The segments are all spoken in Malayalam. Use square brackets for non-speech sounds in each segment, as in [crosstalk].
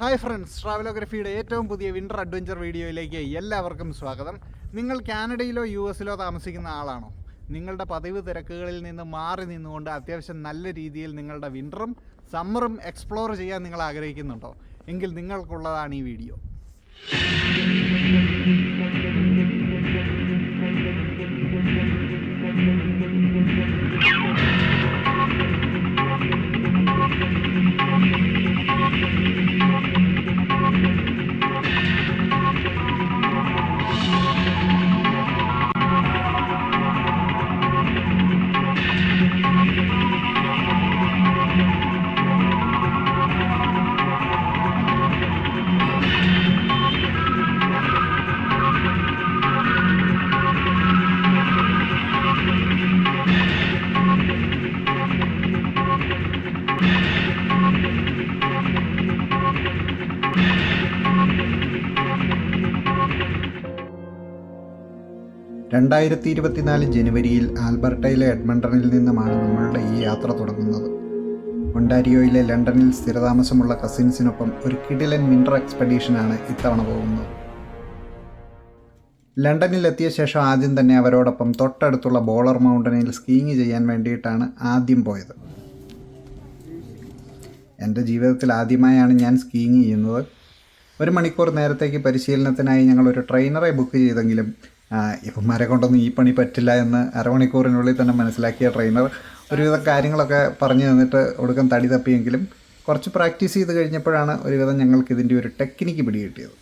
ഹായ് ഫ്രണ്ട്സ് ട്രാവലോഗ്രഫിയുടെ ഏറ്റവും പുതിയ വിന്റർ അഡ്വഞ്ചർ വീഡിയോയിലേക്ക് എല്ലാവർക്കും സ്വാഗതം. നിങ്ങൾ കാനഡയിലോ യു എസിലോ താമസിക്കുന്ന ആളാണോ? നിങ്ങളുടെ പതിവ് തിരക്കുകളിൽ നിന്ന് മാറി നിന്നുകൊണ്ട് അത്യാവശ്യം നല്ല രീതിയിൽ നിങ്ങളുടെ വിന്ററും സമ്മറും എക്സ്പ്ലോർ ചെയ്യാൻ നിങ്ങൾ ആഗ്രഹിക്കുന്നുണ്ടോ? എങ്കിൽ നിങ്ങൾക്കുള്ളതാണ് ഈ വീഡിയോ. രണ്ടായിരത്തി ഇരുപത്തിനാല് ജനുവരിയിൽ ആൽബർട്ടയിലെ എഡ്മണ്ടണിൽ നിന്നുമാണ് നമ്മളുടെ ഈ യാത്ര തുടങ്ങുന്നത്. ഒണ്ടാരിയോയിലെ ലണ്ടനിൽ സ്ഥിരതാമസമുള്ള കസിൻസിനൊപ്പം ഒരു കിടിലൻ വിന്റർ എക്സ്പെഡീഷനാണ് ഇത്തവണ പോകുന്നത്. ലണ്ടനിൽ എത്തിയ ശേഷം ആദ്യം തന്നെ അവരോടൊപ്പം തൊട്ടടുത്തുള്ള ബോളർ മൗണ്ടനിൽ സ്കീയിങ് ചെയ്യാൻ വേണ്ടിയിട്ടാണ് ആദ്യം പോയത്. എന്റെ ജീവിതത്തിൽ ആദ്യമായാണ് ഞാൻ സ്കീയിങ് ചെയ്യുന്നത്. ഒരു മണിക്കൂർ നേരത്തേക്ക് പരിശീലനത്തിനായി ഞങ്ങൾ ഒരു ട്രെയിനറെ ബുക്ക് ചെയ്തെങ്കിലും ഇവന്മാരെ കൊണ്ടൊന്നും ഈ പണി പറ്റില്ല എന്ന് അരമണിക്കൂറിനുള്ളിൽ തന്നെ മനസ്സിലാക്കിയ ട്രെയിനർ ഒരുവിധം കാര്യങ്ങളൊക്കെ പറഞ്ഞു തന്നിട്ട് ഒടുക്കം തടി തപ്പിയെങ്കിലും കുറച്ച് പ്രാക്ടീസ് ചെയ്ത് കഴിഞ്ഞപ്പോഴാണ് ഒരുവിധം ഞങ്ങൾക്ക് ഇതിന്റെ ഒരു ടെക്നിക്ക് പിടികിട്ടിയത്.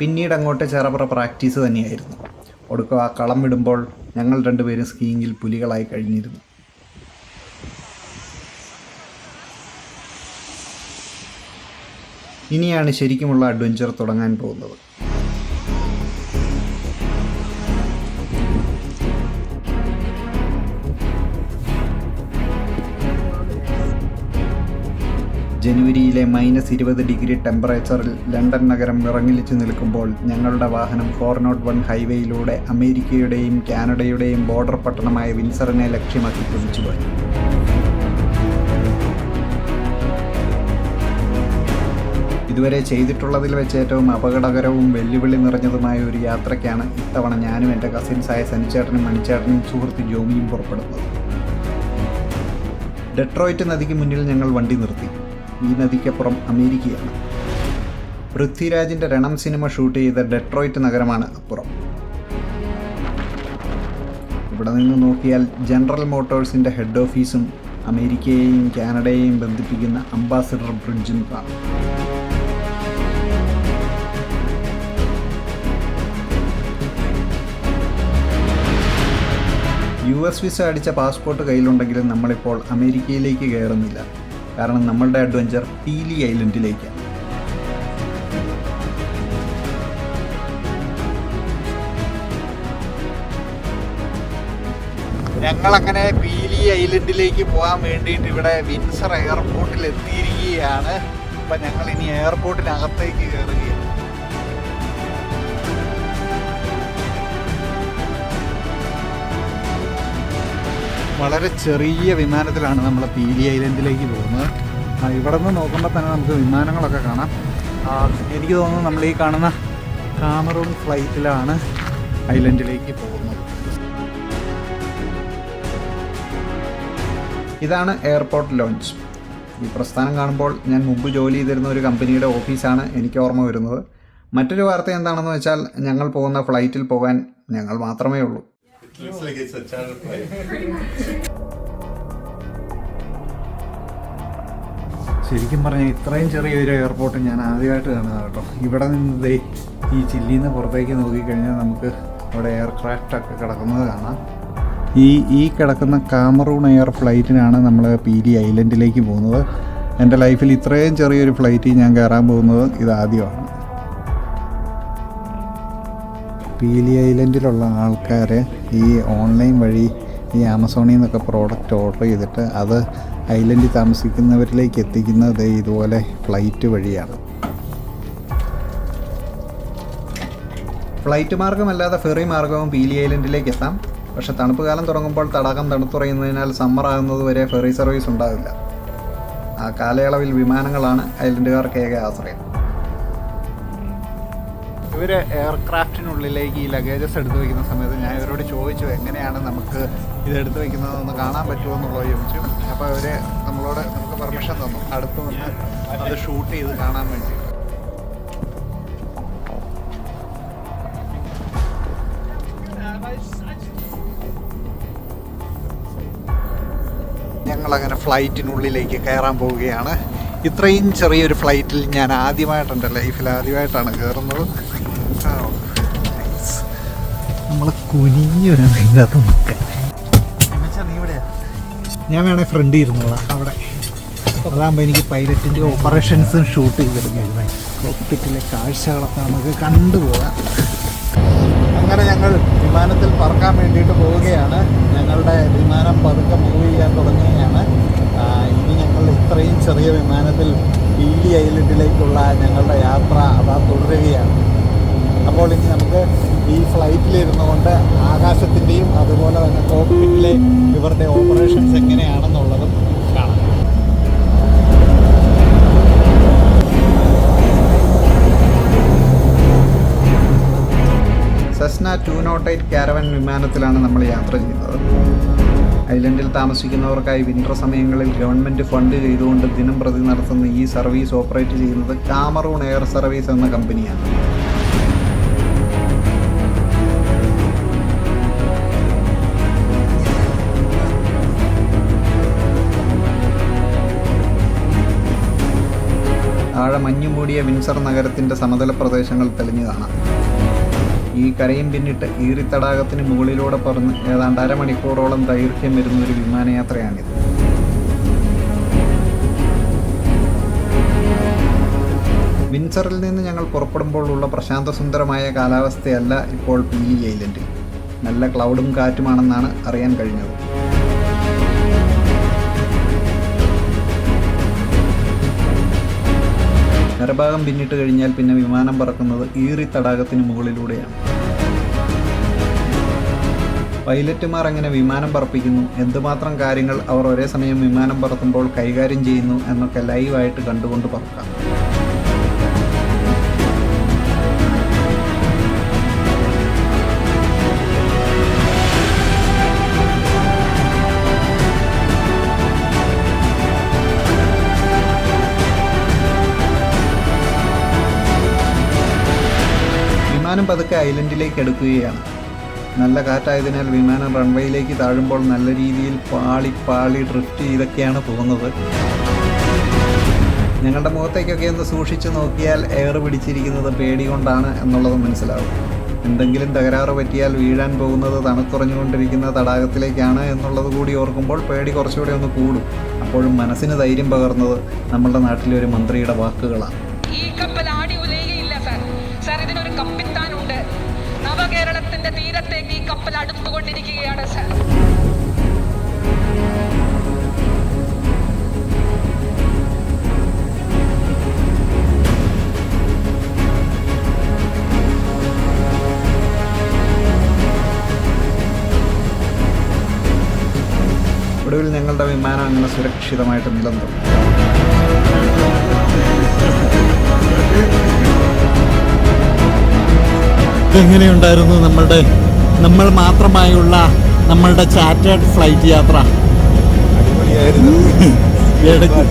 പിന്നീട് അങ്ങോട്ട് ചെറപുറ പ്രാക്ടീസ് തന്നെയായിരുന്നു. ഒടുക്കം ആ കളം വിടുമ്പോൾ ഞങ്ങൾ രണ്ടുപേരും സ്കീയിങ്ങിൽ പുലികളായി കഴിഞ്ഞിരുന്നു. ഇനിയാണ് ശരിക്കുമുള്ള അഡ്വഞ്ചർ തുടങ്ങാൻ പോകുന്നത്. ജനുവരിയിലെ മൈനസ് ഇരുപത് ഡിഗ്രി ടെമ്പറേച്ചറിൽ ലണ്ടൻ നഗരം വിറങ്ങിലിച്ചു നിൽക്കുമ്പോൾ ഞങ്ങളുടെ വാഹനം ഫോർ നോട്ട് വൺ ഹൈവേയിലൂടെ അമേരിക്കയുടെയും കാനഡയുടെയും ബോർഡർ പട്ടണമായ വിൻസറിനെ ലക്ഷ്യമാക്കി കുതിച്ചുപോയി ഇതുവരെ ചെയ്തിട്ടുള്ളതിൽ വെച്ച് ഏറ്റവും അപകടകരവും വെല്ലുവിളി നിറഞ്ഞതുമായ ഒരു യാത്രയ്ക്കാണ് ഇത്തവണ ഞാനും എന്റെ കസിൻസായ സനിച്ചേട്ടനും മണിച്ചേട്ടനും സുഹൃത്ത് ജോമിയും പുറപ്പെടുന്നത്. ഡെട്രോയിറ്റ് നദിക്ക് മുന്നിൽ ഞങ്ങൾ വണ്ടി നിർത്തി. ഈ നദിക്കപ്പുറം അമേരിക്കയാണ്. പൃഥ്വിരാജിന്റെ രണം സിനിമ ഷൂട്ട് ചെയ്ത ഡെട്രോയിറ്റ് നഗരമാണ് അപ്പുറം ഇവിടെ നിന്ന് നോക്കിയാൽ ജനറൽ മോട്ടോഴ്സിന്റെ ഹെഡ് ഓഫീസും അമേരിക്കയെയും കാനഡയെയും ബന്ധിപ്പിക്കുന്ന അംബാസഡർ ബ്രിഡ്ജും കാണും. യു എസ് വിസ അടിച്ച പാസ്പോർട്ട് കയ്യിലുണ്ടെങ്കിലും നമ്മളിപ്പോൾ അമേരിക്കയിലേക്ക് കയറുന്നില്ല. കാരണം നമ്മളുടെ അഡ്വഞ്ചർ പീലി ഐലൻഡിലേക്കാണ് ഞങ്ങളങ്ങനെ പീലി ഐലൻഡിലേക്ക് പോകാൻ വേണ്ടിയിട്ട് ഇവിടെ വിൻസർ എയർപോർട്ടിൽ എത്തിയിരിക്കുകയാണ്. അപ്പം ഞങ്ങൾ ഇനി എയർപോർട്ടിനകത്തേക്ക് കയറുകയാണ്. വളരെ ചെറിയ വിമാനത്തിലാണ് നമ്മൾ പീലി ഐലൻഡിലേക്ക് പോകുന്നത്. ഇവിടെ നിന്ന് നോക്കുമ്പോൾ തന്നെ നമുക്ക് വിമാനങ്ങളൊക്കെ കാണാം. എനിക്ക് തോന്നുന്നു നമ്മൾ ഈ കാണുന്ന കാമറൂൺ ഫ്ലൈറ്റിലാണ് ഐലൻഡിലേക്ക് പോകുന്നത്. ഇതാണ് എയർപോർട്ട് ലോഞ്ച്. ഈ പ്രസ്ഥാനം കാണുമ്പോൾ ഞാൻ മുമ്പ് ജോലി ചെയ്തിരുന്ന ഒരു കമ്പനിയുടെ ഓഫീസാണ് എനിക്ക് ഓർമ്മ വരുന്നത്. മറ്റൊരു വാർത്ത എന്താണെന്ന് വെച്ചാൽ ഞങ്ങൾ പോകുന്ന ഫ്ലൈറ്റിൽ പോകാൻ ഞങ്ങൾ മാത്രമേ ഉള്ളൂ. Looks like it's a charter play. [laughs] ശരിക്കും പറഞ്ഞാൽ ഇത്രയും ചെറിയൊരു എയർപോർട്ട് ഞാൻ ആദ്യമായിട്ട് കാണുക കേട്ടോ. ഇവിടെ നിന്ന് ദേ ഈ ചില്ലിയിൽ നിന്ന് പുറത്തേക്ക് നോക്കിക്കഴിഞ്ഞാൽ നമുക്ക് അവിടെ എയർക്രാഫ്റ്റ് ഒക്കെ കിടക്കുന്നത് കാണാം. ഈ ഈ കിടക്കുന്ന കാമറൂൺ എയർ ഫ്ലൈറ്റിനാണ് നമ്മൾ പി ഡി ഐലൻഡിലേക്ക് പോകുന്നത്. എന്റെ ലൈഫിൽ ഇത്രയും ചെറിയൊരു ഫ്ലൈറ്റിൽ ഞാൻ കയറാൻ പോകുന്നത് ഇതാദ്യമാണ്. പീലി ഐലൻഡിലുള്ള ആൾക്കാർ ഈ ഓൺലൈൻ വഴി ഈ ആമസോണിൽ നിന്നൊക്കെ പ്രോഡക്റ്റ് ഓർഡർ ചെയ്തിട്ട് അത് ഐലൻഡിൽ താമസിക്കുന്നവരിലേക്ക് എത്തിക്കുന്നത് ഇതുപോലെ ഫ്ലൈറ്റ് വഴിയാണ്. ഫ്ലൈറ്റ് മാർഗമല്ലാതെ ഫെറി മാർഗവും പീലി ഐലൻഡിലേക്ക് എത്താം. പക്ഷെ തണുപ്പ് കാലം തുടങ്ങുമ്പോൾ തടാകം തണുത്തുറയുന്നതിനാൽ സമ്മർ ആകുന്നത് വരെ ഫെറി സർവീസ് ഉണ്ടാവില്ല. ആ കാലയളവിൽ വിമാനങ്ങളാണ് ഐലൻഡുകാർക്ക് ഏക ആശ്രയം. ഇവർ എയർക്രാഫ്റ്റിനുള്ളിലേക്ക് ഈ ലഗേജസ് എടുത്ത് വയ്ക്കുന്ന സമയത്ത് ഞാൻ ഇവരോട് ചോദിച്ചു എങ്ങനെയാണ് നമുക്ക് ഇത് എടുത്ത് വയ്ക്കുന്നതെന്ന് കാണാൻ പറ്റുമോ എന്നുള്ളത് ചോദിച്ചു. അപ്പോൾ അവർ നമ്മളോട് നമുക്ക് പെർമിഷൻ തന്നു അടുത്ത് വന്ന് അത് ഷൂട്ട് ചെയ്ത് കാണാൻ വേണ്ടി. ഞങ്ങളങ്ങനെ ഫ്ലൈറ്റിനുള്ളിലേക്ക് കയറാൻ പോവുകയാണ്. ഇത്രയും ചെറിയൊരു ഫ്ലൈറ്റിൽ ഞാൻ ആദ്യമായിട്ടുണ്ട് ലൈഫിൽ ആദ്യമായിട്ടാണ് കയറുന്നത്. നമ്മൾ കുനിഞ്ഞു വേണം ഇതിന്റെ അകത്ത് നിൽക്കാൻ ഞാൻ വേണേൽ ഫ്രണ്ട് ഇരുന്നോളാം അവിടെ. അതാകുമ്പോൾ എനിക്ക് പൈലറ്റിന്റെ ഓപ്പറേഷൻസും ഷൂട്ട് ചെയ്തെടുക്കുന്നത് കോക്പിറ്റിലെ കാഴ്ചകളൊക്കെ നമുക്ക് കണ്ടുപോകാം അങ്ങനെ ഞങ്ങൾ വിമാനത്തിൽ പറക്കാൻ വേണ്ടിയിട്ട് പോവുകയാണ്. ഞങ്ങളുടെ വിമാനം പതുക്കെ മൂവ് ചെയ്യാൻ തുടങ്ങുകയാണ്. ഇനി ഞങ്ങൾ ഇത്രയും ചെറിയ വിമാനത്തിൽ പീലി ഐലൻഡിലേക്കുള്ള ഞങ്ങളുടെ യാത്ര അതാ തുടരുകയാണ്. അപ്പോൾ ഇനി നമുക്ക് ഈ ഫ്ലൈറ്റിലിരുന്നു കൊണ്ട് ആകാശത്തിന്റെയും അതുപോലെ തന്നെ കോക്പിറ്റിലെ ഇവരുടെ ഓപ്പറേഷൻസ് എങ്ങനെയാണെന്നുള്ളതും കാണാം. Cessna two naught eight caravan വിമാനത്തിലാണ് നമ്മൾ യാത്ര ചെയ്യുന്നത്. ഐലൻഡിൽ താമസിക്കുന്നവർക്കായി വിന്റർ സമയങ്ങളിൽ ഗവൺമെന്റ് ഫണ്ട് ചെയ്തുകൊണ്ട് ദിനം പ്രതി നടത്തുന്ന ഈ സർവീസ് ഓപ്പറേറ്റ് ചെയ്യുന്നത് കാമറൂൺ എയർ സർവീസ് എന്ന കമ്പനിയാണ് താഴെ മഞ്ഞുമൂടിയ വിൻസർ നഗരത്തിന്റെ സമതല പ്രദേശങ്ങൾ തെളിഞ്ഞു കാണാം ഈ കരയും പിന്നിട്ട് ഈറിത്തടാകത്തിന് മുകളിലൂടെ പറന്ന് ഏതാണ്ട് അരമണിക്കൂറോളം ദൈർഘ്യം വരുന്ന ഒരു വിമാനയാത്രയാണിത്. വിൻസറിൽ നിന്ന് ഞങ്ങൾ പുറപ്പെടുമ്പോൾ ഉള്ള പ്രശാന്തസുന്ദരമായ കാലാവസ്ഥയല്ല ഇപ്പോൾ പീലി ഐലൻഡിൽ. നല്ല ക്ലൗഡും കാറ്റുമാണെന്നാണ് അറിയാൻ കഴിഞ്ഞത്. കരഭാഗം പിന്നിട്ട് കഴിഞ്ഞാൽ പിന്നെ വിമാനം പറക്കുന്നത് ഈറി തടാകത്തിന് മുകളിലൂടെയാണ്. പൈലറ്റുമാർ എങ്ങനെ വിമാനം പറപ്പിക്കുന്നു. എന്തുമാത്രം കാര്യങ്ങൾ അവർ ഒരേ സമയം വിമാനം പറത്തുമ്പോൾ കൈകാര്യം ചെയ്യുന്നു എന്നൊക്കെ ലൈവായിട്ട് കണ്ടുകൊണ്ട് പറക്കാം. വിമാനം പതുക്കെ ഐലൻഡിലേക്ക് എടുക്കുകയാണ് നല്ല കാറ്റായതിനാൽ വിമാനം റൺവേയിലേക്ക് താഴുമ്പോൾ നല്ല രീതിയിൽ പാളി പാളി ഡ്രിഫ്റ്റ് ചെയ്തൊക്കെയാണ് പോകുന്നത്. ഞങ്ങളുടെ മുഖത്തേക്കൊക്കെ ഒന്ന് സൂക്ഷിച്ചു നോക്കിയാൽ എയർ പിടിച്ചിരിക്കുന്നത് പേടി കൊണ്ടാണ് എന്നുള്ളത് മനസ്സിലാവും. എന്തെങ്കിലും തകരാറ് പറ്റിയാൽ വീഴാൻ പോകുന്നത് തണുത്തുറഞ്ഞുകൊണ്ടിരിക്കുന്ന തടാകത്തിലേക്കാണ് എന്നുള്ളത് കൂടി ഓർക്കുമ്പോൾ പേടി കുറച്ചുകൂടി ഒന്ന് കൂടും. അപ്പോഴും മനസ്സിന് ധൈര്യം പകർന്നത് നമ്മളുടെ നാട്ടിലെ ഒരു മന്ത്രിയുടെ വാക്കുകളാണ്. ഈ കപ്പൽ ഒടുവിൽ ഞങ്ങളുടെ വിമാനം അങ്ങനെ സുരക്ഷിതമായിട്ട് നിലനിർത്തും എങ്ങനെയുണ്ടായിരുന്നു നമ്മളുടെ നമ്മൾ മാത്രമായുള്ള നമ്മളുടെ ചാറ്റേഡ് ഫ്ലൈറ്റ് യാത്ര? അടിപൊളിയായിരുന്നു. ഇടയ്ക്ക്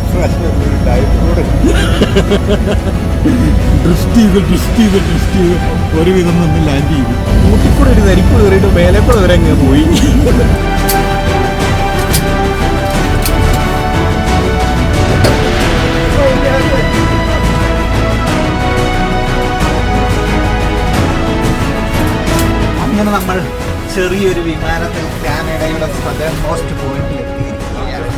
ഡ്രിഫ്റ്റ് ചെയ്ത് ഡ്രിഫ്റ്റ് ചെയ്ത് ഡ്രിഫ്റ്റ് ചെയ്ത്. ഒരുവിധം നമ്മൾ ലാൻഡ് ചെയ്തു. കൂട്ടിക്കൂടെ ഒരു തരിപ്പ് കയറിയിട്ട് മേലെ കൂടെ വരെ അങ്ങ് പോയി. അങ്ങനെ നമ്മൾ ചെറിയൊരു വിമാനത്തിൽ കാനഡയുടെ മോസ്റ്റ് പോയിന്റിൽ എത്തിയിരിക്കുകയാണ്!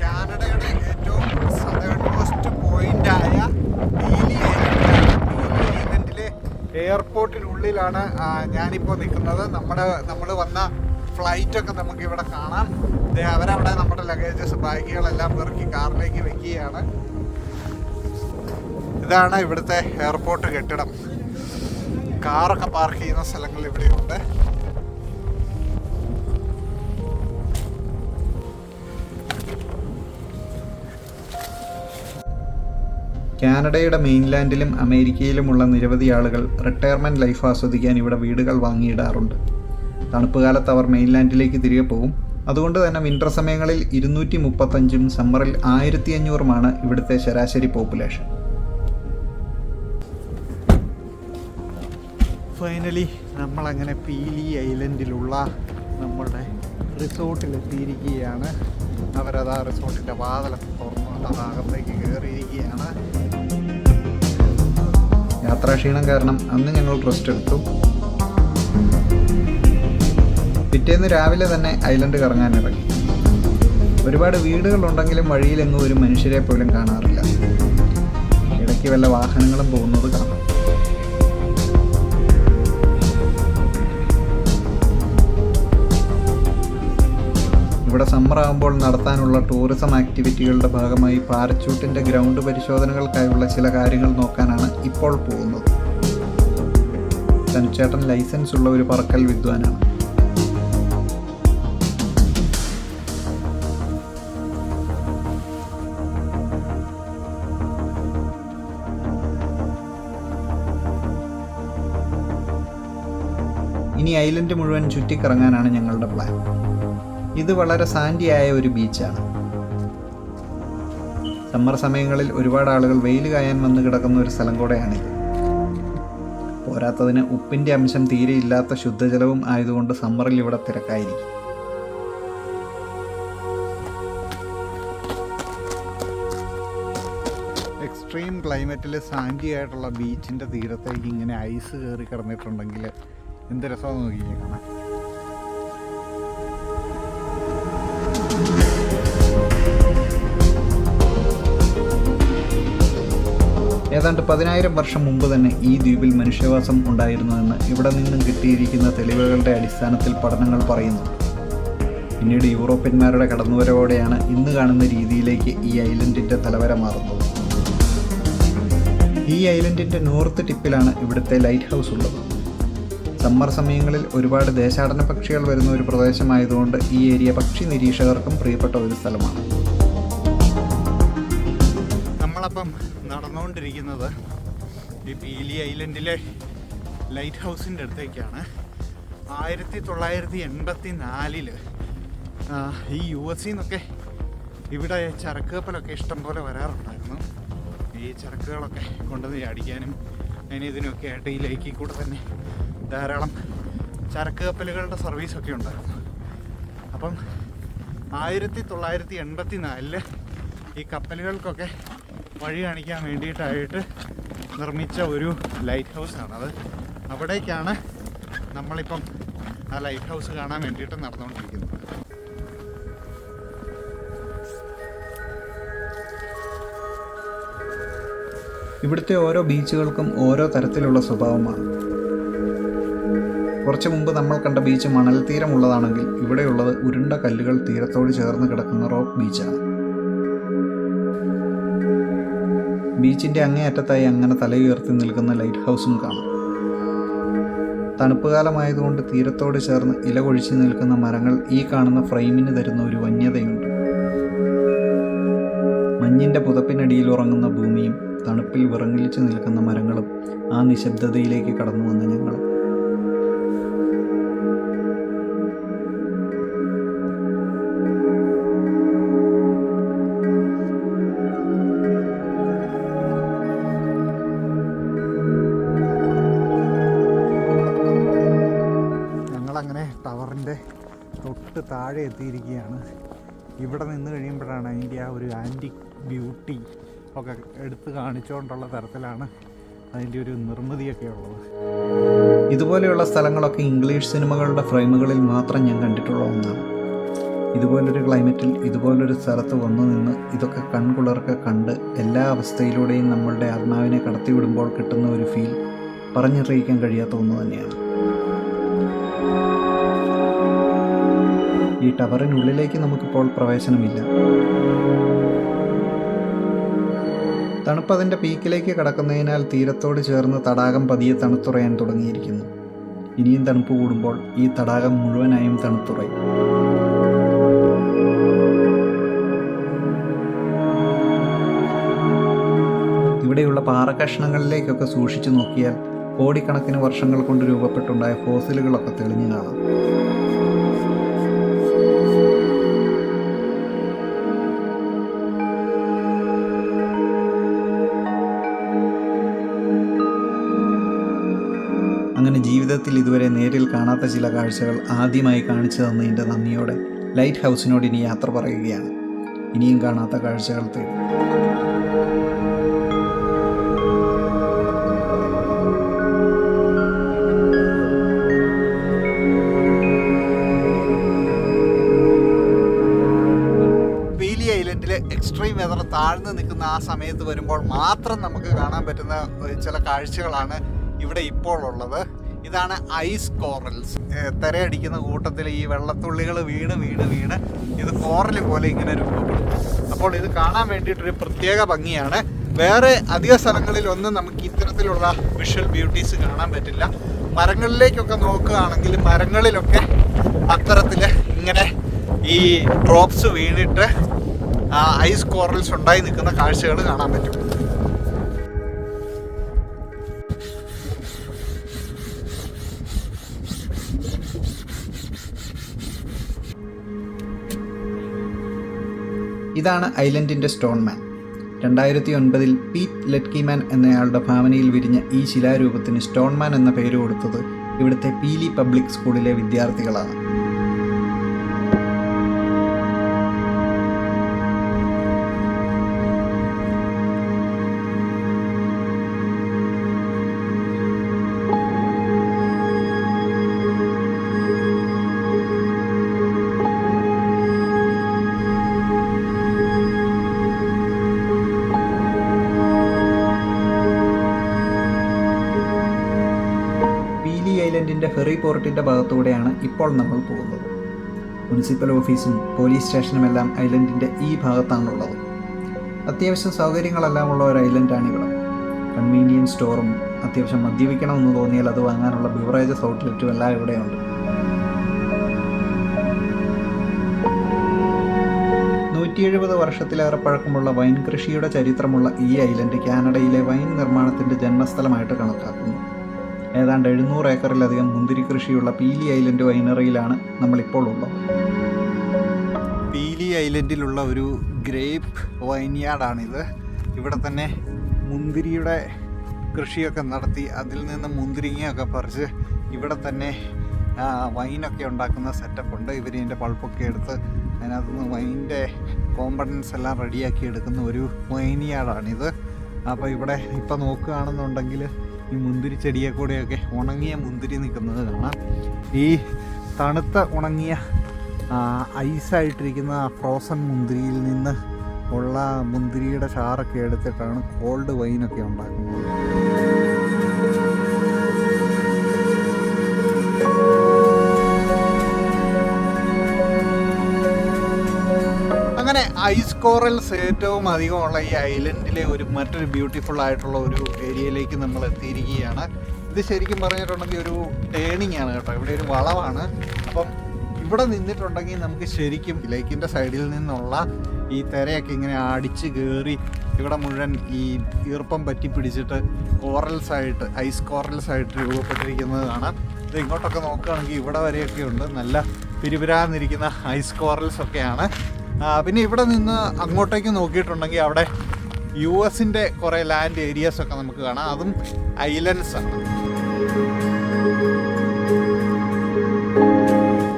കാനഡയുടെ ഏറ്റവും സദേൺ മോസ്റ്റ് പോയിന്റായ പീലി പീലി എയർപോർട്ടിനുള്ളിലാണ് ഞാനിപ്പോൾ നിൽക്കുന്നത്. നമ്മുടെ നമ്മൾ വന്ന ഫ്ലൈറ്റൊക്കെ നമുക്ക് ഇവിടെ കാണാം. അവരവിടെ നമ്മുടെ ലഗേജസ് ബാഗുകളെല്ലാം പെറുക്കി കാറിലേക്ക് വെക്കുകയാണ്. ഇതാണ് ഇവിടുത്തെ എയർപോർട്ട് കെട്ടിടം. കാറൊക്കെ പാർക്ക് ചെയ്യുന്ന സ്ഥലങ്ങൾ ഇവിടെയുണ്ട്. കാനഡയുടെ മെയിൻലാൻഡിലും അമേരിക്കയിലുമുള്ള നിരവധി ആളുകൾ റിട്ടയർമെന്റ് ലൈഫ് ആസ്വദിക്കാൻ ഇവിടെ വീടുകൾ വാങ്ങിയിടാറുണ്ട്. തണുപ്പ് കാലത്ത് അവർ മെയിൻലാൻഡിലേക്ക് തിരികെ പോകും. അതുകൊണ്ട് തന്നെ വിന്റർ സമയങ്ങളിൽ ഇരുന്നൂറ്റി മുപ്പത്തഞ്ചും സമ്മറിൽ ആയിരത്തി അഞ്ഞൂറുമാണ് ഇവിടുത്തെ ശരാശരി പോപ്പുലേഷൻ. ഫൈനലി നമ്മളങ്ങനെ പീലി ഐലൻഡിലുള്ള നമ്മളുടെ റിസോർട്ടിലെത്തിയിരിക്കുകയാണ്. അവരത് ആ റിസോർട്ടിന്റെ വാതിലൊക്കെ തുറന്നുകൊണ്ട് അത് അകത്തേക്ക് കയറിയിരിക്കുകയാണ് യാത്രാക്ഷീണം കാരണം അന്ന് ഞങ്ങൾ റെസ്റ്റ് എടുത്തു. പിറ്റേന്ന് രാവിലെ തന്നെ ഐലൻഡ് കറങ്ങാൻ ഇറങ്ങി. ഒരുപാട് വീടുകളുണ്ടെങ്കിലും വഴിയിലെങ്ങും ഒരു മനുഷ്യരെ പോലും കാണാറില്ല. ഇടയ്ക്ക് വല്ല വാഹനങ്ങളും പോകുന്നത് കാണാം. ഇവിടെ സമ്മർ ആകുമ്പോൾ നടത്താനുള്ള ടൂറിസം ആക്ടിവിറ്റികളുടെ ഭാഗമായി പാരച്യൂട്ടിന്റെ ഗ്രൗണ്ട് പരിശോധനകൾക്കായുള്ള ചില കാര്യങ്ങൾ നോക്കാനാണ് ഇപ്പോൾ പോകുന്നത്. തനുച്ചേട്ടൻ ലൈസൻസ് ഉള്ള ഒരു പറക്കൽ വിദ്വാനാണ്. ഇനി ഐലൻഡ് മുഴുവൻ ചുറ്റിക്കറങ്ങാനാണ് ഞങ്ങളുടെ പ്ലാൻ ഇത് വളരെ സാൻഡിയായ ഒരു ബീച്ചാണ്. സമ്മർ സമയങ്ങളിൽ ഒരുപാട് ആളുകൾ വെയിൽ കായാൻ വന്ന് കിടക്കുന്ന ഒരു സ്ഥലം കൂടെയാണിത്. പോരാത്തതിന് ഉപ്പിന്റെ അംശം തീരെ ഇല്ലാത്ത ശുദ്ധജലവും ആയതുകൊണ്ട് സമ്മറിൽ ഇവിടെ തിരക്കായിരിക്കും. എക്സ്ട്രീം ക്ലൈമറ്റിൽ സാൻഡി ആയിട്ടുള്ള ബീച്ചിന്റെ തീരത്തേക്ക് ഇങ്ങനെ ഐസ് കയറി കിടന്നിട്ടുണ്ടെങ്കിൽ എന്ത് രസമാണെന്ന് നോക്കിയേ കാണാൻ. ഏതാണ്ട് പതിനായിരം വർഷം മുമ്പ് തന്നെ ഈ ദ്വീപിൽ മനുഷ്യവാസം ഉണ്ടായിരുന്നുവെന്ന് ഇവിടെ നിന്നും കിട്ടിയിരിക്കുന്ന തെളിവുകളുടെ അടിസ്ഥാനത്തിൽ പഠനങ്ങൾ പറയുന്നു. പിന്നീട് യൂറോപ്യന്മാരുടെ കടന്നുവരവോടെയാണ് ഇന്ന് കാണുന്ന രീതിയിലേക്ക് ഈ ഐലൻഡിന്റെ തലവര മാറുന്നത്. ഈ ഐലൻഡിന്റെ നോർത്ത് ടിപ്പിലാണ് ഇവിടുത്തെ ലൈറ്റ് ഹൗസ് ഉള്ളത്. സമ്മർ സമയങ്ങളിൽ ഒരുപാട് ദേശാടന പക്ഷികൾ വരുന്ന ഒരു പ്രദേശമായതുകൊണ്ട് ഈ ഏരിയ പക്ഷി നിരീക്ഷകർക്കും പ്രിയപ്പെട്ട ഒരു സ്ഥലമാണ്. നമ്മളപ്പം നടന്നുകൊണ്ടിരിക്കുന്നത് ഈ പീലി ഐലൻഡിലെ ലൈറ്റ് ഹൗസിന്റെ അടുത്തേക്കാണ്. ആയിരത്തി തൊള്ളായിരത്തി എൺപത്തി നാലിൽ ഈ യു എസ് നിന്നൊക്കെ ഇവിടെ ചരക്ക് കപ്പലൊക്കെ ഇഷ്ടം പോലെ വരാറുണ്ടായിരുന്നു. ഈ ചരക്കുകളൊക്കെ കൊണ്ടുവന്ന് അടിക്കാനും അതിന് ഇതിനൊക്കെ ആയിട്ട് ഈ ലേക്കിൽ കൂടെ തന്നെ ധാരാളം ചരക്ക് കപ്പലുകളുടെ സർവീസൊക്കെ ഉണ്ടായിരുന്നു. അപ്പം ആയിരത്തി തൊള്ളായിരത്തി എൺപത്തി നാലിൽ ഈ കപ്പലുകൾക്കൊക്കെ വഴി കാണിക്കാൻ വേണ്ടിയിട്ടായിട്ട് നിർമ്മിച്ച ഒരു ലൈറ്റ് ഹൗസ് ആണ്. അത് അവിടേക്കാണ് നമ്മളിപ്പം ആ ലൈറ്റ് ഹൗസ് കാണാൻ വേണ്ടിയിട്ട് നടന്നുകൊണ്ടിരിക്കുന്നത്. ഇവിടുത്തെ ഓരോ ബീച്ചുകൾക്കും ഓരോ തരത്തിലുള്ള സ്വഭാവമാണ്. കുറച്ച് മുമ്പ് നമ്മൾ കണ്ട ബീച്ച് മണൽ തീരമുള്ളതാണെങ്കിൽ ഇവിടെയുള്ളത് ഉരുണ്ട കല്ലുകൾ തീരത്തോട് ചേർന്ന് കിടക്കുന്ന റോക്ക് ബീച്ചാണ്. ബീച്ചിന്റെ അങ്ങേയറ്റത്തായി അങ്ങനെ തലയുയർത്തി നിൽക്കുന്ന ലൈറ്റ് ഹൗസും കാണാം. തണുപ്പ് കാലമായതുകൊണ്ട് തീരത്തോട് ചേർന്ന് ഇല കൊഴിച്ച് നിൽക്കുന്ന മരങ്ങൾ ഈ കാണുന്ന ഫ്രെയിമിന് തരുന്ന ഒരു വന്യതയുണ്ട്. മഞ്ഞിന്റെ പുതപ്പിനടിയിൽ ഉറങ്ങുന്ന ഭൂമിയും തണുപ്പിൽ വിറങ്ങലിച്ച് നിൽക്കുന്ന മരങ്ങളും ആ നിശബ്ദതയിലേക്ക് കടന്നു വന്ന ഞങ്ങൾ തൊട്ട് താഴെ എത്തിയിരിക്കുകയാണ്. ഇവിടെ നിന്ന് കഴിയുമ്പോഴാണ് അതിന്റെ ആ ഒരു ആന്റിക് ബ്യൂട്ടി ഒക്കെ എടുത്ത് കാണിച്ചുകൊണ്ടുള്ള തരത്തിലാണ് അതിന്റെ ഒരു നിർമ്മിതിയൊക്കെ ഉള്ളത്. ഇതുപോലെയുള്ള സ്ഥലങ്ങളൊക്കെ ഇംഗ്ലീഷ് സിനിമകളുടെ ഫ്രെയിമുകളിൽ മാത്രം ഞാൻ കണ്ടിട്ടുള്ള ഒന്നാണ്. ഇതുപോലൊരു ക്ലൈമറ്റിൽ ഇതുപോലൊരു സ്ഥലത്ത് വന്നു നിന്ന് ഇതൊക്കെ കൺകുളർക്ക് കണ്ട് എല്ലാ അവസ്ഥയിലൂടെയും നമ്മളുടെ ആത്മാവിനെ കടത്തിവിടുമ്പോൾ കിട്ടുന്ന ഒരു ഫീൽ പറഞ്ഞറിയിക്കാൻ കഴിയാത്ത ഒന്ന് തന്നെയാണ്. ഈ ടവറിനുള്ളിലേക്ക് നമുക്കിപ്പോൾ പ്രവേശനമില്ല. തണുപ്പ് അതിന്റെ പീക്കിലേക്ക് കടക്കുന്നതിനാൽ തീരത്തോട് ചേർന്ന് തടാകം പതിയെ തണുത്തുറയാൻ തുടങ്ങിയിരിക്കുന്നു. ഇനിയും തണുപ്പ് കൂടുമ്പോൾ ഈ തടാകം മുഴുവനായും തണുത്തുറയും. ഇവിടെയുള്ള പാറക്കഷ്ണങ്ങളിലേക്കൊക്കെ സൂക്ഷിച്ചു നോക്കിയാൽ കോടിക്കണക്കിന് വർഷങ്ങൾ കൊണ്ട് രൂപപ്പെട്ടുണ്ടായ ഫോസിലുകളൊക്കെ തെളിഞ്ഞു കാണാം. കാണാത്ത ചില കാഴ്ചകൾ ആദ്യമായി കാണിച്ചു തന്നതിന്റെ നന്ദിയോടെ ലൈറ്റ് ഹൗസിനോട് ഇനി യാത്ര പറയുകയാണ്. ഇനിയും കാണാത്ത കാഴ്ചകൾ തേടി. എക്സ്ട്രീം വെതർ താഴ്ന്നു നിൽക്കുന്ന ആ സമയത്ത് വരുമ്പോൾ മാത്രം നമുക്ക് കാണാൻ പറ്റുന്ന ചില കാഴ്ചകളാണ് ഇവിടെ ഇപ്പോൾ ഉള്ളത്. ഇതാണ് ഐസ് കോറൽസ്. തിരയടിക്കുന്ന കൂട്ടത്തിൽ ഈ വെള്ളത്തുള്ളികൾ വീണ് വീണ് വീണ് ഇത് കോറൽ പോലെ ഇങ്ങനെ രൂപപ്പെടും. അപ്പോൾ ഇത് കാണാൻ വേണ്ടിയിട്ടൊരു പ്രത്യേക ഭംഗിയാണ്. വേറെ അധിക സ്ഥലങ്ങളിലൊന്നും നമുക്ക് ഇത്തരത്തിലുള്ള വിഷ്വൽ ബ്യൂട്ടീസ് കാണാൻ പറ്റില്ല. മരങ്ങളിലേക്കൊക്കെ നോക്കുകയാണെങ്കിൽ മരങ്ങളിലൊക്കെ അത്തരത്തിൽ ഇങ്ങനെ ഈ ഡ്രോപ്സ് വീണിട്ട് ഐസ് കോറൽസ് ഉണ്ടായി നിൽക്കുന്ന കാഴ്ചകൾ കാണാൻ പറ്റും. ഇതാണ് ഐലൻഡിന്റെ സ്റ്റോൺമാൻ. രണ്ടായിരത്തി ഒൻപതിൽ പീറ്റ് ലെറ്റ്കിമാൻ എന്നയാളുടെ ഭാവനയിൽ വിരിഞ്ഞ ഈ ശിലാരൂപത്തിന് സ്റ്റോൺമാൻ എന്ന പേര് കൊടുത്തത് ഇവിടുത്തെ പീലി പബ്ലിക് സ്കൂളിലെ വിദ്യാർത്ഥികളാണ്. പോർട്ടിന്റെ ഭാഗത്തൂടെയാണ് ഇപ്പോൾ നമ്മൾ പോകുന്നത്. മുനിസിപ്പൽ ഓഫീസും പോലീസ് സ്റ്റേഷനുമെല്ലാം ഐലൻഡിന്റെ ഈ ഭാഗത്താണുള്ളത്. അത്യാവശ്യം സൗകര്യങ്ങളെല്ലാം ഉള്ള ഒരു ഐലൻഡാണ് ഇവിടെ കൺവീനിയൻസ് സ്റ്റോറും അത്യാവശ്യം മദ്യപിക്കണമെന്ന് തോന്നിയാൽ അത് വാങ്ങാനുള്ള ബിവറേജസ് ഔട്ട്ലെറ്റും എല്ലാം ഇവിടെയുണ്ട്. നൂറ്റി എഴുപത് വർഷത്തിലേറെ പഴക്കമുള്ള വൈൻ കൃഷിയുടെ ചരിത്രമുള്ള ഈ ഐലൻഡ് കാനഡയിലെ വൈൻ നിർമ്മാണത്തിന്റെ ജന്മസ്ഥലമായിട്ട് കണക്കാക്കുന്നു. ഏതാണ്ട് എഴുന്നൂറ് ഏക്കറിലധികം മുന്തിരി കൃഷിയുള്ള പീലി ഐലൻഡ് വൈനറിയിലാണ് നമ്മളിപ്പോൾ ഉള്ളത്. പീലി ഐലൻഡിലുള്ള ഒരു ഗ്രേപ്പ് വൈൻയാർഡാണിത്. ഇവിടെ തന്നെ മുന്തിരിയുടെ കൃഷിയൊക്കെ നടത്തി അതിൽ നിന്ന് മുന്തിരിങ്ങയൊക്കെ പറിച്ച് ഇവിടെ തന്നെ വൈനൊക്കെ ഉണ്ടാക്കുന്ന സെറ്റപ്പ് ഉണ്ട്. ഇവർ ഇതിന്റെ പൾപ്പൊക്കെ എടുത്ത് അതിനകത്ത് നിന്ന് വൈന്റെ കോമ്പണൻസ് എല്ലാം റെഡിയാക്കി എടുക്കുന്ന ഒരു വൈനിയാർഡാണിത് അപ്പോൾ ഇവിടെ ഇപ്പം നോക്കുകയാണെന്നുണ്ടെങ്കിൽ ഈ മുന്തിരി ചെടിയെ കൂടെയൊക്കെ ഉണങ്ങിയ മുന്തിരി നിൽക്കുന്നത് കാണാം. ഈ തണുത്ത ഉണങ്ങിയ ഐസായിട്ടിരിക്കുന്ന ഫ്രോസൺ മുന്തിരിയിൽ നിന്ന് ഉള്ള മുന്തിരിയുടെ ചാറൊക്കെ എടുത്തിട്ടാണ് കോൾഡ് വൈനൊക്കെ ഉണ്ടാക്കുന്നത്. അങ്ങനെ ഐസ് കോറൽസ് ഏറ്റവും അധികമുള്ള ഈ ഐലൻഡിലെ ഒരു മറ്റൊരു ബ്യൂട്ടിഫുൾ ആയിട്ടുള്ള ഒരു ഏരിയയിലേക്ക് നമ്മൾ എത്തിയിരിക്കുകയാണ്. ഇത് ശരിക്കും പറഞ്ഞിട്ടുണ്ടെങ്കിൽ ഒരു ടേണിംഗ് ആണ് കേട്ടോ. ഇവിടെ ഒരു വളവാണ്. അപ്പം ഇവിടെ നിന്നിട്ടുണ്ടെങ്കിൽ നമുക്ക് ശരിക്കും ലേക്കിന്റെ സൈഡിൽ നിന്നുള്ള ഈ തിരയൊക്കെ ഇങ്ങനെ അടിച്ച് കയറി ഇവിടെ മുഴുവൻ ഈ ഈർപ്പം പറ്റി പിടിച്ചിട്ട് കോറൽസ് ആയിട്ട് ഐസ് കോറൽസ് ആയിട്ട് രൂപപ്പെട്ടിരിക്കുന്നത് കാണാം ഇത് ഇങ്ങോട്ടൊക്കെ നോക്കുകയാണെങ്കിൽ ഇവിടെ വരെയൊക്കെ ഉണ്ട്. നല്ല പിരിപിരാന്നിരിക്കുന്ന ഐസ് കോറൽസ് ഒക്കെയാണ്. പിന്നെ ഇവിടെ നിന്ന് അങ്ങോട്ടേക്ക് നോക്കിയിട്ടുണ്ടെങ്കിൽ അവിടെ യു എസിന്റെ കുറേ ലാൻഡ് ഏരിയാസ് ഒക്കെ നമുക്ക് കാണാം. അതും ഐലൻഡ്സ് ആണ്.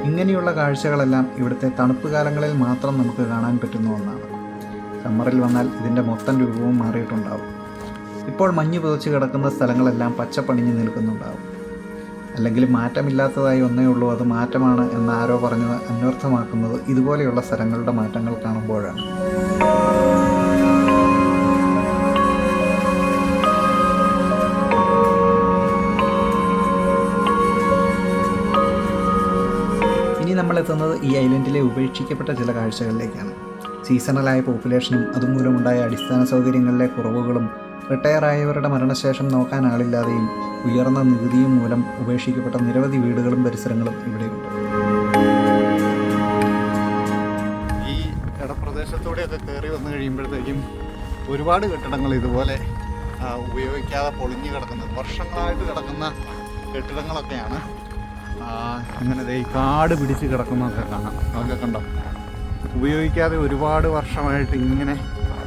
ഇങ്ങനെയുള്ള കാഴ്ചകളെല്ലാം ഇവിടുത്തെ തണുപ്പ് കാലങ്ങളിൽ മാത്രം നമുക്ക് കാണാൻ പറ്റുന്ന ഒന്നാണ്. സമ്മറിൽ വന്നാൽ ഇതിന്റെ മൊത്തം രൂപവും മാറിയിട്ടുണ്ടാവും. ഇപ്പോൾ മഞ്ഞ് പുതച്ച് കിടക്കുന്ന സ്ഥലങ്ങളെല്ലാം പച്ചപ്പണിഞ്ഞ് നിൽക്കുന്നുണ്ടാവും. അല്ലെങ്കിൽ മാറ്റമില്ലാത്തതായി ഒന്നേ ഉള്ളൂ അത് മാറ്റമാണ് എന്ന് ആരോ പറഞ്ഞത് അന്വർത്ഥമാക്കുന്നത് ഇതുപോലെയുള്ള സ്ഥലങ്ങളുടെ മാറ്റങ്ങൾ കാണുമ്പോഴാണ്. ഇനി നമ്മളെത്തുന്നത് ഈ ഐലൻഡിലെ ഉപേക്ഷിക്കപ്പെട്ട ചില കാഴ്ചകളിലേക്കാണ്. സീസണലായ പോപ്പുലേഷനും അതുമൂലമുണ്ടായ അടിസ്ഥാന സൗകര്യങ്ങളിലെ കുറവുകളും റിട്ടയർ ആയവരുടെ മരണശേഷം നോക്കാനാളില്ലാതെയും ഉയർന്ന നികുതിയും മൂലം ഉപേക്ഷിക്കപ്പെട്ട നിരവധി വീടുകളും പരിസരങ്ങളും ഇവിടെയുണ്ട്. ഈ ഇടപ്രദേശത്തൂടെയൊക്കെ കയറി വന്നു കഴിയുമ്പോഴത്തേക്കും ഒരുപാട് കെട്ടിടങ്ങൾ ഇതുപോലെ ഉപയോഗിക്കാതെ പൊളിഞ്ഞു കിടക്കുന്നത് വർഷങ്ങളായിട്ട് കിടക്കുന്ന കെട്ടിടങ്ങളൊക്കെയാണ്. ഇങ്ങനെ ഈ കാട് പിടിച്ച് കിടക്കുന്നതൊക്കെ കാണാം. അതൊക്കെ കണ്ടോ? ഉപയോഗിക്കാതെ ഒരുപാട് വർഷമായിട്ട് ഇങ്ങനെ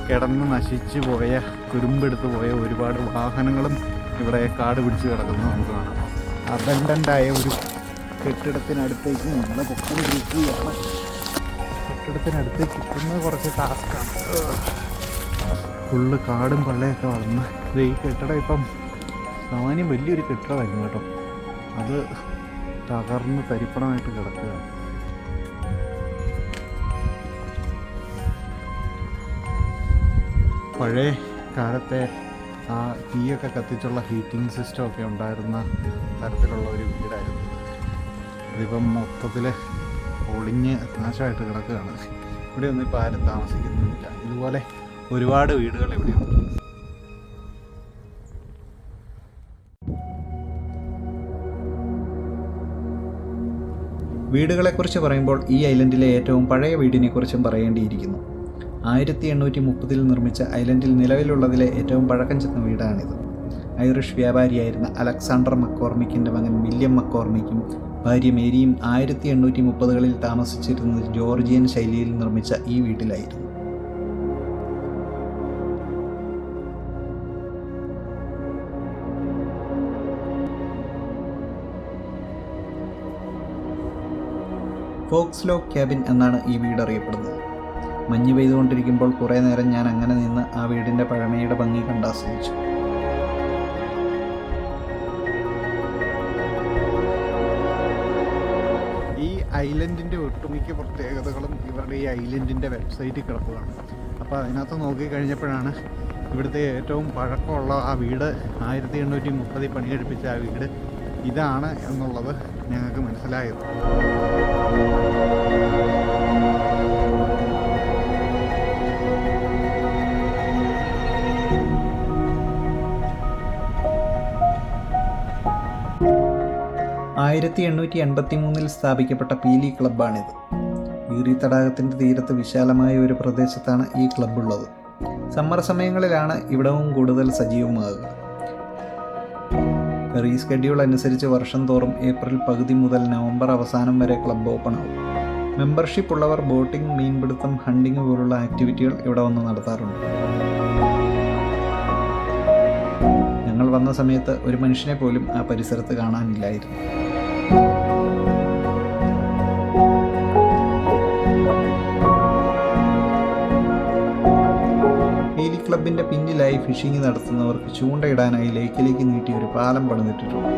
കിടന്ന് നശിച്ചു പോയ തുരുമ്പെടുത്ത് പോയ ഒരുപാട് വാഹനങ്ങളും ഇവിടെ കാട് പിടിച്ച് കിടക്കുന്നത് നമുക്ക് കാണാം. അബൻഡന്റായ ഒരു കെട്ടിടത്തിനടുത്തേക്ക് നമ്മൾ പൊക്കൊണ്ടിരിക്കുകയാണ്. കെട്ടിടത്തിനടുത്തേക്ക് എത്തുന്നത് കുറച്ച് ടാസ്ക്കാണ് ഫുള്ള് കാടും പള്ളയൊക്കെ വളർന്ന്. ഇത് ഈ കെട്ടിടം ഇപ്പം സാമാന്യം വലിയൊരു കെട്ടിടമായിരുന്നു കേട്ടോ. അത് തകർന്ന് തരിപ്പണമായിട്ട് കിടക്കുകയാണ്. പഴയ കാലത്തെ ആ തീയൊക്കെ കത്തിച്ചുള്ള ഹീറ്റിംഗ് സിസ്റ്റം ഒക്കെ ഉണ്ടായിരുന്ന തരത്തിലുള്ള ഒരു വീടായിരുന്നു. അതിപ്പം മൊത്തത്തിൽ ഒളിഞ്ഞ് നാശമായിട്ട് കിടക്കുകയാണ്. ഇവിടെ ഒന്നും ഇപ്പോൾ ആരും താമസിക്കുന്നില്ല ഇതുപോലെ ഒരുപാട് വീടുകൾ ഇവിടെയുണ്ട് വീടുകളെക്കുറിച്ച് പറയുമ്പോൾ ഈ ഐലൻഡിലെ ഏറ്റവും പഴയ വീടിനെക്കുറിച്ചും പറയേണ്ടിയിരിക്കുന്നു. ആയിരത്തി എണ്ണൂറ്റി മുപ്പതിൽ നിർമ്മിച്ച ഐലൻഡിൽ നിലവിലുള്ളതിലെ ഏറ്റവും പഴക്കം ചെന്ന വീടാണിത്. ഐറിഷ് വ്യാപാരിയായിരുന്ന അലക്സാണ്ടർ മക്കോർമിക്കിന്റെ മകൻ വില്യം മക്കോർമിക്കും ഭാര്യ മേരിയും ആയിരത്തി എണ്ണൂറ്റി മുപ്പതുകളിൽ താമസിച്ചിരുന്നത് ജോർജിയൻ ശൈലിയിൽ നിർമ്മിച്ച ഈ വീട്ടിലായിരുന്നു. ഫോക്സ്ലോ ക്യാബിൻ എന്നാണ് ഈ വീട് അറിയപ്പെടുന്നത് മഞ്ഞ് പെയ്തുകൊണ്ടിരിക്കുമ്പോൾ കുറേ നേരം ഞാൻ അങ്ങനെ നിന്ന് ആ വീടിന്റെ പഴമയുടെ ഭംഗി കണ്ടാസ്വദിച്ചു ഈ ഐലൻഡിന്റെ ഒട്ടുമിക്ക പ്രത്യേകതകളും ഇവരുടെ ഈ ഐലൻഡിന്റെ വെബ്സൈറ്റിൽ കിടക്കുകയാണ്. അപ്പോൾ അതിനകത്ത് നോക്കിക്കഴിഞ്ഞപ്പോഴാണ് ഇവിടുത്തെ ഏറ്റവും പഴക്കമുള്ള ആ വീട് ആയിരത്തി എണ്ണൂറ്റി മുപ്പതിൽ പണി കഴിപ്പിച്ച ആ വീട് ഇതാണ് എന്നുള്ളത് ഞങ്ങൾക്ക് മനസ്സിലായത്. ആയിരത്തി എണ്ണൂറ്റി എൺപത്തി മൂന്നിൽ സ്ഥാപിക്കപ്പെട്ട പീലി ക്ലബ്ബാണിത്. ഈറി തടാകത്തിന്റെ തീരത്ത് വിശാലമായ ഒരു പ്രദേശത്താണ് ഈ ക്ലബ്ബ് ഉള്ളത് സമ്മർ സമയങ്ങളിലാണ് ഇവിടവും കൂടുതൽ സജീവമാകുക. റീസ്കെഡ്യൂൾ അനുസരിച്ച് വർഷം തോറും ഏപ്രിൽ പകുതി മുതൽ നവംബർ അവസാനം വരെ ക്ലബ് ഓപ്പൺ ആവും മെമ്പർഷിപ്പ് ഉള്ളവർ ബോട്ടിംഗ് മീൻപിടുത്തം ഹണ്ടിങ് പോലുള്ള ആക്ടിവിറ്റികൾ ഇവിടെ വന്ന് നടത്താറുണ്ട്. ഞങ്ങൾ വന്ന സമയത്ത് ഒരു മനുഷ്യനെ പോലും ആ പരിസരത്ത് കാണാനില്ലായിരുന്നു. ക്ലബിന്റെ പിന്നിലായി ഫിഷിംഗ് നടത്തുന്നവർക്ക് ചൂണ്ടയിടാനായി ലേക്കിലേക്ക് നീട്ടി ഒരു പാലം പണിതിട്ടിട്ടുണ്ട്.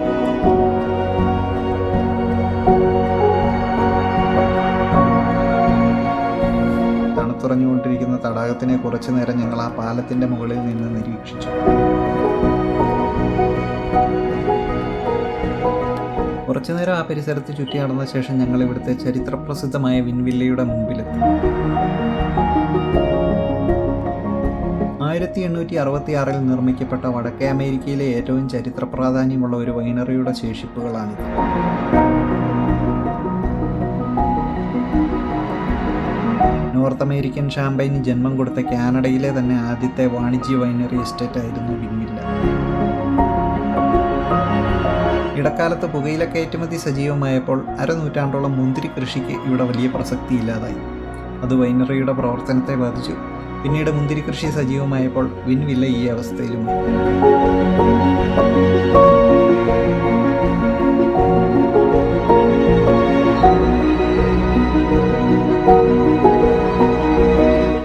തണുത്തുറഞ്ഞുകൊണ്ടിരിക്കുന്ന തടാകത്തിനെ കുറച്ചു നേരം ഞങ്ങൾ ആ പാലത്തിന്റെ മുകളിൽ നിന്ന് നിരീക്ഷിച്ചു. കുറച്ചു നേരം ആ പരിസരത്ത് ചുറ്റി നടന്ന ശേഷം ഞങ്ങൾ ഇവിടുത്തെ ചരിത്രപ്രസിദ്ധമായ വിൻവില്ലയുടെ മുമ്പിലെത്തി. ആയിരത്തി എണ്ണൂറ്റി അറുപത്തി ആറിൽ നിർമ്മിക്കപ്പെട്ട വടക്കേ അമേരിക്കയിലെ ഏറ്റവും ചരിത്ര പ്രാധാന്യമുള്ള ഒരു വൈനറിയുടെ ശേഷിപ്പുകളാണിത്. നോർത്ത് അമേരിക്കൻ ഷാമ്പൈന് ജന്മം കൊടുത്ത കാനഡയിലെ തന്നെ ആദ്യത്തെ വാണിജ്യ വൈനറി എസ്റ്റേറ്റ് ആയിരുന്നു വിൻവില്ല ഇടക്കാലത്ത് പുകയില കയറ്റുമതി സജീവമായപ്പോൾ അരനൂറ്റാണ്ടോളം മുന്തിരി കൃഷിക്ക് ഇവിടെ വലിയ പ്രസക്തി ഇല്ലാതായി അത് വൈനറിയുടെ പ്രവർത്തനത്തെ ബാധിച്ചു. പിന്നീട് മുന്തിരി കൃഷി സജീവമായപ്പോൾ വിൻവില്ല ഈ അവസ്ഥയിലും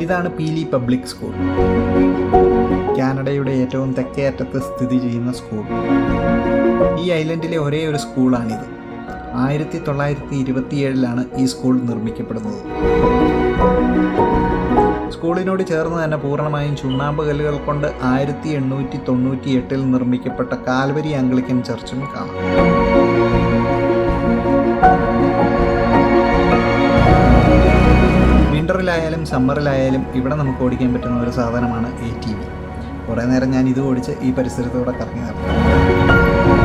ഇതാണ് പീലി പബ്ലിക് സ്കൂൾ. കാനഡയുടെ ഏറ്റവും തെക്കേ അറ്റത്ത് സ്ഥിതി ചെയ്യുന്ന സ്കൂൾ. ഈ ഐലൻഡിലെ ഒരേ ഒരു സ്കൂളാണിത്. ആയിരത്തി തൊള്ളായിരത്തി ഇരുപത്തിയേഴിലാണ് ഈ സ്കൂൾ നിർമ്മിക്കപ്പെടുന്നത്. സ്കൂളിനോട് ചേർന്ന് തന്നെ പൂർണമായും ചുണ്ണാമ്പ് കല്ലുകൾ കൊണ്ട് ആയിരത്തി എണ്ണൂറ്റി തൊണ്ണൂറ്റി എട്ടിൽ നിർമ്മിക്കപ്പെട്ട കാൽവരി ആംഗ്ലിക്കൻ ചർച്ചും കാണാം. സമ്മറിലായാലും ഇവിടെ നമുക്ക് ഓടിക്കാൻ പറ്റുന്ന ഒരു സാധനമാണ് എ ടി വി കുറേ നേരം ഞാൻ ഇത് ഓടിച്ച് ഈ പരിസരത്തൂടെ കറങ്ങി നടന്നു.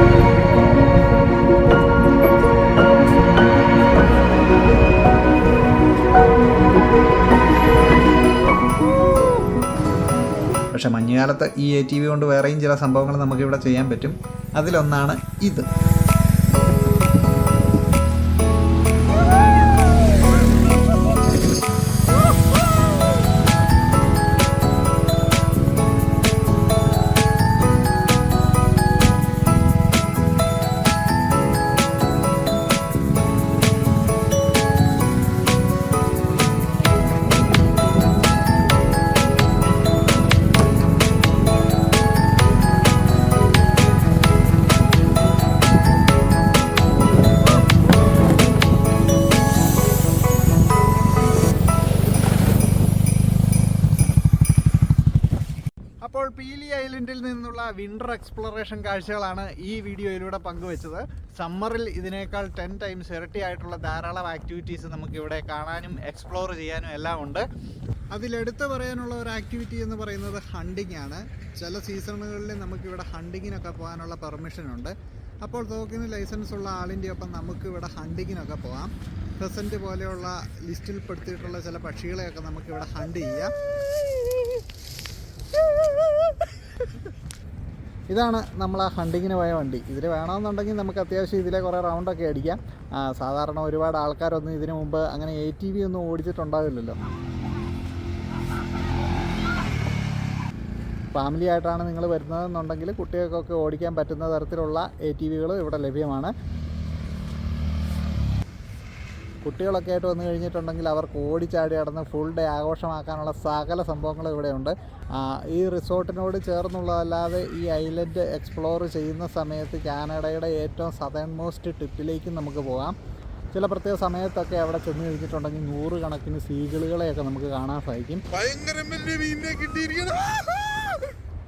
പക്ഷെ മഞ്ഞുകാലത്ത് ഈ എ ടി വി കൊണ്ട് വേറെയും ചില സംഭവങ്ങൾ നമുക്കിവിടെ ചെയ്യാൻ പറ്റും. അതിലൊന്നാണ് ഇത്. എക്സ്പ്ലോറേഷൻ കാഴ്ചകളാണ് ഈ വീഡിയോയിലൂടെ പങ്കുവച്ചത്. സമ്മറിൽ ഇതിനേക്കാൾ ടെൻ ടൈംസ് ഇരട്ടിയായിട്ടുള്ള ധാരാളം ആക്ടിവിറ്റീസ് നമുക്കിവിടെ കാണാനും എക്സ്പ്ലോർ ചെയ്യാനും എല്ലാം ഉണ്ട്. അതിലെടുത്ത് പറയാനുള്ള ഒരു ആക്ടിവിറ്റി എന്ന് പറയുന്നത് ഹണ്ടിങ് ആണ്. ചില സീസണുകളിൽ നമുക്കിവിടെ ഹണ്ടിങ്ങിനൊക്കെ പോകാനുള്ള പെർമിഷൻ ഉണ്ട്. അപ്പോൾ തോക്കിന് ലൈസൻസ് ഉള്ള ആളിന്റെ ഒപ്പം നമുക്കിവിടെ ഹണ്ടിങ്ങിനൊക്കെ പോകാം. പ്രസന്റ് പോലെയുള്ള ലിസ്റ്റിൽ പെടുത്തിയിട്ടുള്ള ചില പക്ഷികളെയൊക്കെ നമുക്കിവിടെ ഹണ്ട് ചെയ്യാം. ഇതാണ് നമ്മൾ ആ ഹണ്ടിങ്ങിന് പോയ വണ്ടി. ഇതിൽ വേണമെന്നുണ്ടെങ്കിൽ നമുക്ക് അത്യാവശ്യം ഇതിലെ കുറേ റൗണ്ടൊക്കെ അടിക്കാം. സാധാരണ ഒരുപാട് ആൾക്കാരൊന്നും ഇതിനു മുമ്പ് അങ്ങനെ എ ടി വി ഒന്നും ഓടിച്ചിട്ടുണ്ടാവില്ലല്ലോ. ഫാമിലി ആയിട്ടാണ് നിങ്ങൾ വരുന്നതെന്നുണ്ടെങ്കിൽ കുട്ടികൾക്കൊക്കെ ഓടിക്കാൻ പറ്റുന്ന തരത്തിലുള്ള എ ടി വികളും ഇവിടെ ലഭ്യമാണ്. കുട്ടികളൊക്കെ ആയിട്ട് വന്നു കഴിഞ്ഞിട്ടുണ്ടെങ്കിൽ അവർക്ക് ഓടിച്ചാടി നടന്ന് ഫുൾ ഡേ ആഘോഷമാക്കാനുള്ള സകല സംഭവങ്ങളും ഇവിടെയുണ്ട്. ഈ റിസോർട്ടിനോട് ചേർന്നുള്ളതല്ലാതെ ഈ ഐലൻഡ് എക്സ്പ്ലോർ ചെയ്യുന്ന സമയത്ത് കാനഡയുടെ ഏറ്റവും സതേൺ മോസ്റ്റ് ടിപ്പിലേക്കും നമുക്ക് പോകാം. ചില പ്രത്യേക സമയത്തൊക്കെ അവിടെ ചെന്ന് കഴിഞ്ഞിട്ടുണ്ടെങ്കിൽ നൂറുകണക്കിന് സീഗിളുകളെയൊക്കെ നമുക്ക് കാണാൻ സാധിക്കും. ഭയങ്കര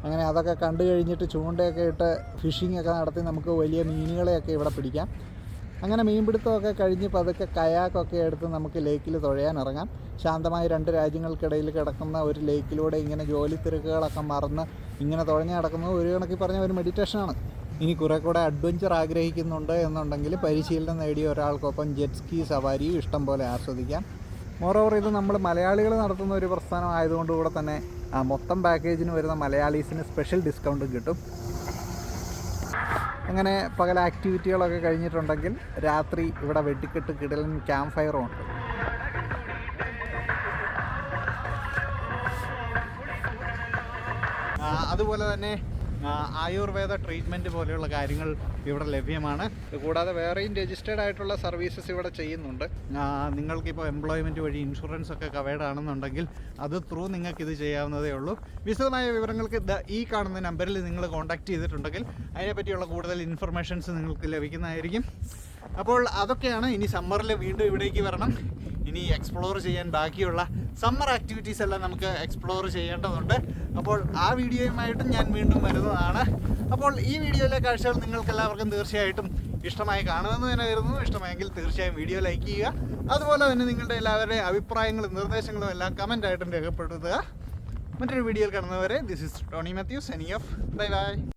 അങ്ങനെ അതൊക്കെ കണ്ടു കഴിഞ്ഞിട്ട് ചൂണ്ടയൊക്കെ ഇട്ട് ഫിഷിംഗ് ഒക്കെ നടത്തി നമുക്ക് വലിയ മീനുകളെയൊക്കെ ഇവിടെ പിടിക്കാം. അങ്ങനെ മീൻപിടുത്തമൊക്കെ കഴിഞ്ഞ് പതുക്കെ കയാക്കൊക്കെ എടുത്ത് നമുക്ക് ലേക്കിൽ തുഴയാൻ ഇറങ്ങാം. ശാന്തമായ രണ്ട് രാജ്യങ്ങൾക്കിടയിൽ കിടക്കുന്ന ഒരു ലേക്കിലൂടെ ഇങ്ങനെ ജോലി തിരക്കുകളൊക്കെ മറന്ന് ഇങ്ങനെ തുഴഞ്ഞ് കിടക്കുന്നത് ഒരു കണക്കിൽ പറഞ്ഞ ഒരു മെഡിറ്റേഷനാണ്. ഇനി കുറെ കൂടെ അഡ്വഞ്ചർ ആഗ്രഹിക്കുന്നുണ്ട് എന്നുണ്ടെങ്കിൽ പരിശീലനം നേടിയ ഒരാൾക്കൊപ്പം ജെറ്റ് സ്കീ സവാരിയും ഇഷ്ടം പോലെ ആസ്വദിക്കാം. മോറോവർ ഇത് നമ്മൾ മലയാളികൾ നടത്തുന്ന ഒരു പ്രസ്ഥാനം ആയതുകൊണ്ട് കൂടെ തന്നെ മൊത്തം പാക്കേജിന് വരുന്ന മലയാളീസിന് സ്പെഷ്യൽ ഡിസ്കൗണ്ടും കിട്ടും. അങ്ങനെ പകൽ ആക്ടിവിറ്റികളൊക്കെ കഴിഞ്ഞിട്ടുണ്ടെങ്കിൽ രാത്രി ഇവിടെ വെട്ടിക്കെട്ട് കിടലൻ ക്യാമ്പ് ഫയറും ഉണ്ട്. അതുപോലെ തന്നെ ആയുർവേദ ട്രീറ്റ്മെന്റ് പോലെയുള്ള കാര്യങ്ങൾ ഇവിടെ ലഭ്യമാണ്. കൂടാതെ വേറെയും രജിസ്റ്റേഡ് ആയിട്ടുള്ള സർവീസസ് ഇവിടെ ചെയ്യുന്നുണ്ട്. നിങ്ങൾക്കിപ്പോൾ എംപ്ലോയ്മെന്റ് വഴി ഇൻഷുറൻസ് ഒക്കെ കവേർഡ് ആണെന്നുണ്ടെങ്കിൽ അത് ത്രൂ നിങ്ങൾക്ക് ഇത് ചെയ്യാവുന്നതേ ഉള്ളൂ. വിശദമായ വിവരങ്ങൾക്ക് ഈ കാണുന്ന നമ്പറിൽ നിങ്ങൾ കോൺടാക്ട് ചെയ്തിട്ടുണ്ടെങ്കിൽ അതിനെപ്പറ്റിയുള്ള കൂടുതൽ ഇൻഫർമേഷൻസ് നിങ്ങൾക്ക് ലഭിക്കുന്നതായിരിക്കും. അപ്പോൾ അതൊക്കെയാണ് ഇനി സമ്മറിൽ വീണ്ടും ഇവിടേക്ക് വരണം. ഇനി എക്സ്പ്ലോർ ചെയ്യാൻ ബാക്കിയുള്ള സമ്മർ ആക്ടിവിറ്റീസ് എല്ലാം നമുക്ക് എക്സ്പ്ലോർ ചെയ്യേണ്ടതുണ്ട്. അപ്പോൾ ആ വീഡിയോയുമായിട്ടും ഞാൻ വീണ്ടും വരുന്നതാണ്. അപ്പോൾ ഈ വീഡിയോയിലെ കാഴ്ചകൾ നിങ്ങൾക്ക് എല്ലാവർക്കും തീർച്ചയായിട്ടും ഇഷ്ടമായി കാണുമെന്ന് തന്നെ കരുതുന്നു. ഇഷ്ടമായെങ്കിൽ തീർച്ചയായും വീഡിയോ ലൈക്ക് ചെയ്യുക. അതുപോലെ തന്നെ നിങ്ങളുടെ എല്ലാവരുടെയും അഭിപ്രായങ്ങളും നിർദ്ദേശങ്ങളും എല്ലാം കമന്റായിട്ടും രേഖപ്പെടുത്തുക. മറ്റൊരു വീഡിയോയിൽ കാണുന്നവരെ this is Tony Mathew signing off bye bye